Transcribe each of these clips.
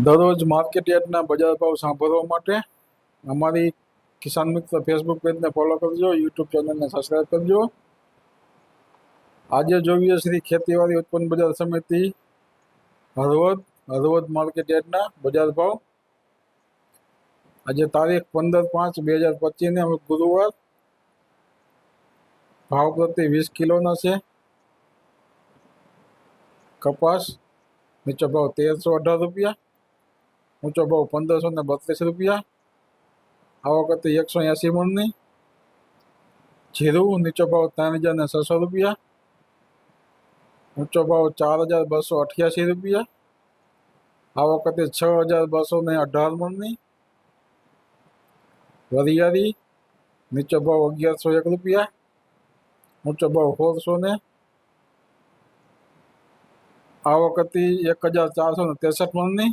દરરોજ માર્કેટ યાર્ડના બજાર ભાવ સાંભળવા માટે અમારી કિસાન મિત્ર ફેસબુક પેજને ફોલો કરજો યુટ્યુબ ચેનલને સબસ્ક્રાઈબ કરજો આજે જોઈએ શ્રી ખેતીવાડી ઉત્પન્ન બજાર સમિતિ હળવદ હળવદ માર્કેટ યાર્ડના બજાર ભાવ આજે તારીખ પંદર પાંચ બે હજાર પચીસને અમે ગુરુવાર ભાવ પ્રતિ વીસ કિલોના છે કપાસ નીચો ભાવ તેરસો અઢાર રૂપિયા ઊંચો ભાવ પંદરસો ને બત્રીસ રૂપિયા આ વખતે એકસો એંસી મણની જીરું નીચો ભાવ ત્રણ હજાર ને છસો રૂપિયા ઊંચો ભાવ ચાર હજાર બસો અઠ્યાસી રૂપિયા આ વખતે છ હજાર બસો ને અઢાર મણની વરિયાળી નીચો ભાવ અગિયારસો એક રૂપિયા ઊંચો ભાવ સોળસો ને આ વખતે એક હજાર ચારસો ને ત્રેસઠ મણની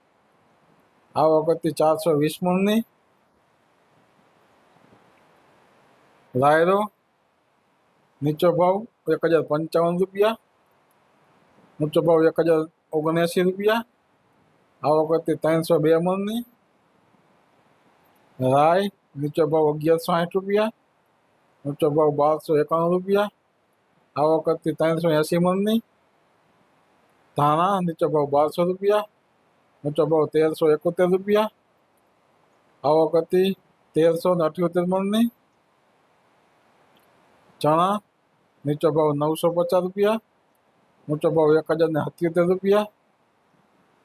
આ વખતે ચારસો વીસ મણની રાયરો નીચો ભાવ એક હજાર પંચાવન રૂપિયા ઊંચો ભાવ એક હજાર ઓગણએંસી રૂપિયા આ વખતે ત્રણસો બે મણની રાય નીચો ભાવ અગિયારસો સાઠ રૂપિયા ઊંચો ભાવ બારસો એકાણું રૂપિયા આ વખતે ત્રણસો એંસી મણની ધાણા નીચો ભાવ બારસો રૂપિયા ઊંચો ભાવ તેરસો એકોતેર રૂપિયા આ વખતે તેરસો ને અઠ્યોતેર મણની ચણા નીચો ભાવ નવસો પચાસ રૂપિયા ઊંચો ભાવ એક હજાર ને સત્યોતેર રૂપિયા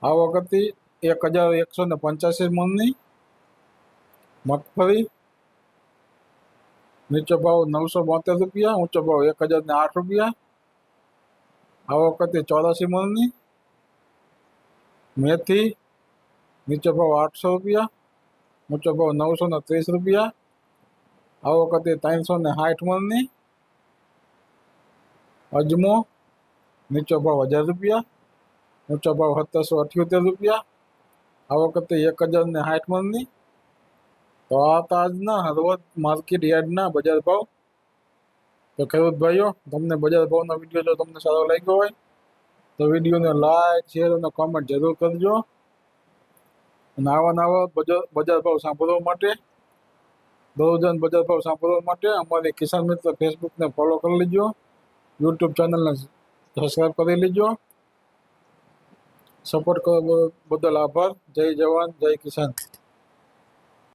આ વખતે એક હજાર એકસો ને પંચ્યાસી મણની મગફળી નીચો ભાવ નવસો બોતેર રૂપિયા ઊંચો ભાવ એક હજાર ને આઠ રૂપિયા આ વખતે ચોરાસી મણની મેથી નીચો ભાવ આઠસો રૂપિયા ઊંચો ભાવ નવસો ને ત્રીસ રૂપિયા આ વખતે ત્રણસો ને સાઠ મણની અજમો નીચો ભાવ હજાર રૂપિયા ઊંચો ભાવ સત્તરસો અઠ્યોતેર રૂપિયા આ વખતે એક હજાર ને સાઠ મણની તો આ હતા આજના હળવદ માર્કેટ યાર્ડના બજાર ભાવ તો ખેડૂત ભાઈઓ તમને બજાર ભાવનો વિડીયો જો તમને સારો લાગ્યો હોય તો વિડીયોને લાઈક શેર અને કોમેન્ટ જરૂર કરજો. અને આવા નવા બજાર ભાવ સાંભળવા માટે દરરોજન બજાર ભાવ સાંભળવા માટે અમારી કિસાન મિત્ર ફેસબુકને ફોલો કરી લેજો. યુટ્યુબ ચેનલને સબસ્ક્રાઈબ કરી લેજો. સપોર્ટ કરવા બદલ આભાર. જય જવાન, જય કિસાન.